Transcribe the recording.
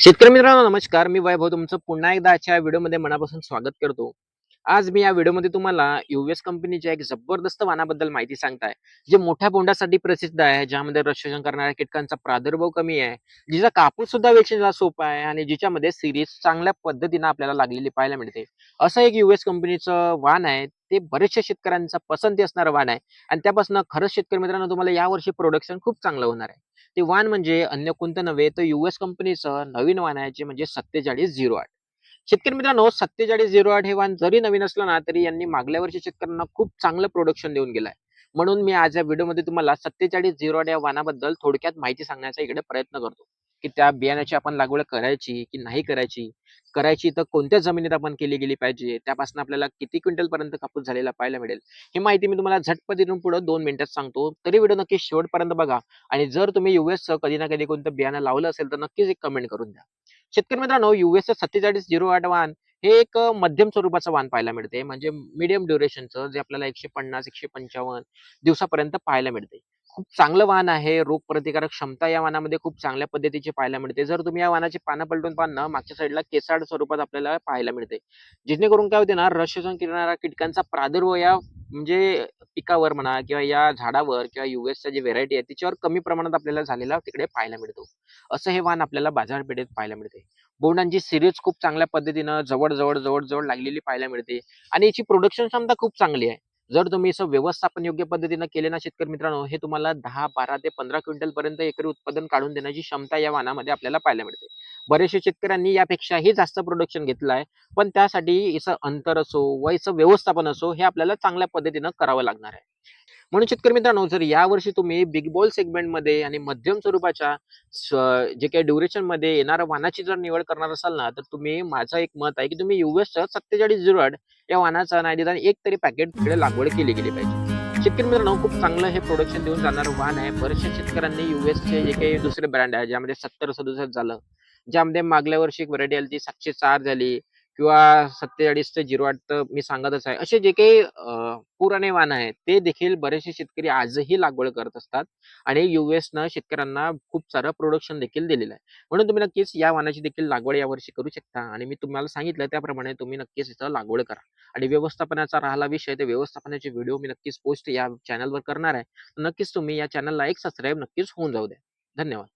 शेतकरी मित्रांनो नमस्कार. मी वैभव तुमचं पुन्हा एकदा आजच्या व्हिडिओमध्ये मनापासून स्वागत करतो. आज मी या व्हिडिओमध्ये तुम्हाला युएस कंपनीच्या एक जबरदस्त वाणाबद्दल माहिती सांगताय जे मोठ्या बोंडासाठी प्रसिद्ध आहे ज्यामध्ये रक्षण करणाऱ्या कीटकांचा प्रादुर्भाव कमी आहे जिचा कापूस सुद्धा वेचण्याला सोपा आहे आणि जिच्यामध्ये सिरीज चांगल्या पद्धतीने आपल्याला लागलेली पाहायला मिळते. असं एक युएस कंपनीचं वाण आहे ते बरेचशा शेतकऱ्यांचा पसंती असणारं वाण आहे आणि त्यापासून खरंच शेतकरी मित्रांनो तुम्हाला यावर्षी प्रोडक्शन खूप चांगलं होणार आहे. ते वाण म्हणजे अन्य कोणतं नव्हे तर युएस कंपनीचं नवीन वाण आहे जे म्हणजे सत्तेचाळीस झिरो आठ. शेतकरी मित्रांनो सत्तेचाळीस झिरो आठ हे वाहन जरी नवीन असलं ना तरी यांनी मागल्या वर्षी शेतकऱ्यांना खूप चांगलं प्रोडक्शन देऊन गेलंय. म्हणून मी आज या व्हिडिओमध्ये तुम्हाला सत्तेचाळीस झिरो आठ या वाहनाबद्दल थोडक्यात माहिती सांगण्याचा इकडे प्रयत्न करतो. की त्या बियाण्याची आपण लागवड करायची की नाही करायची? करायची तर कोणत्या जमिनीत आपण केली गेली पाहिजे? त्यापासून आपल्याला किती क्विंटल पर्यंत कापूस झालेला पाहायला मिळेल? ही माहिती मी तुम्हाला झटपट इथून पुढे दोन मिनिटात सांगतो. तरी व्हिडिओ नक्की शेवटपर्यंत बघा आणि जर तुम्ही युएसचं कधी ना कधी कोणतं बियाणं लावलं असेल तर नक्कीच एक कमेंट करून द्या. शेतकरी मित्रांनो युएसचं सत्तेचाळीस झिरो आठ वाहन हे एक मध्यम स्वरूपाचं वाहन पाहायला मिळते. म्हणजे मीडियम ड्युरेशनचं जे आपल्याला एकशे पन्नास एकशे पंचावन्न दिवसापर्यंत पाहायला मिळते. खूप चांगलं वाहन आहे. रोग प्रतिकारक क्षमता या वाहनामध्ये खूप चांगल्या पद्धतीची पाहायला मिळते. जर तुम्ही या वाहनाची पानं पलटून पान ना मागच्या साईडला केसाड स्वरूपात आपल्याला पाहायला मिळते. जेणेकरून काय होते ना रस शोषण कीटकांचा प्रादुर्भाव या म्हणजे पिकावर म्हणा किंवा या झाडावर किंवा युएसच्या जी व्हेरायटी आहे तिच्यावर कमी प्रमाणात आपल्याला झालेला तिकडे पाहायला मिळतो. असं हे वाहन आपल्याला बाजारपेठेत पाहायला मिळते. बोंडांची सिरीज खूप चांगल्या पद्धतीनं जवळ जवळ जवळ जवळ लागलेली पाहायला मिळते. आणि याची प्रोडक्शन क्षमता खूप चांगली आहे. जर तुम्ही असं व्यवस्थापन योग्य पद्धतीनं केले ना शेतकरी मित्रांनो हे तुम्हाला दहा बारा ते पंधरा क्विंटल पर्यंत एकरी उत्पादन काढून देण्याची क्षमता या वाहनामध्ये आपल्याला पाहायला मिळते. बरेचसे शेतकऱ्यांनी यापेक्षाही जास्त प्रोडक्शन घेतलं आहे पण त्यासाठी याचं अंतर असो व याचं व्यवस्थापन असो हे आपल्याला चांगल्या पद्धतीनं करावं लागणार आहे. म्हणून शेतकरी मित्रांनो जर यावर्षी तुम्ही बिग बॉल सेगमेंटमध्ये आणि मध्यम स्वरूपाच्या जे काही ड्युरेशनमध्ये येणाऱ्या वाहनाची जर निवड करणार असाल ना तर तुम्ही माझं एक मत आहे की तुम्ही युएस सत्तेचाळीस झिरो आठ या वाहनाचा नाही निदान एक तरी पॅकेट तिकडे लागवड केली गेली पाहिजे. शेतकरी मित्रांनो खूप चांगलं हे प्रोडक्शन देऊन जाणारं वाहन आहे. बरेचशा शेतकऱ्यांनी युएसचे जे काही दुसरे ब्रँड आहे ज्यामध्ये सत्तर सदुसष्ट झालं ज्यामध्ये मागल्या वर्षी एक व्हरायटी आली ती सातशे चार झाली. किंवा सत्तेचाळीस ते झिरो आठ तर मी सांगतच आहे. असे जे काही पुराणे वाहन आहेत ते देखील बरेचसे शेतकरी आजही लागवड करत असतात आणि युएस न शेतकऱ्यांना खूप सारं प्रोडक्शन देखील दिलेलं आहे. म्हणून तुम्ही नक्कीच या वाहनाची देखील लागवड यावर्षी करू शकता आणि मी तुम्हाला सांगितलं त्याप्रमाणे तुम्ही नक्कीच इथं लागवड करा. आणि व्यवस्थापनाचा राहिला विषय ते व्यवस्थापनाचे व्हिडिओ मी नक्कीच पोस्ट या चॅनलवर करणार आहे. नक्कीच तुम्ही या चॅनलला एक सबस्क्राईब नक्कीच होऊन जाऊ द्या. धन्यवाद.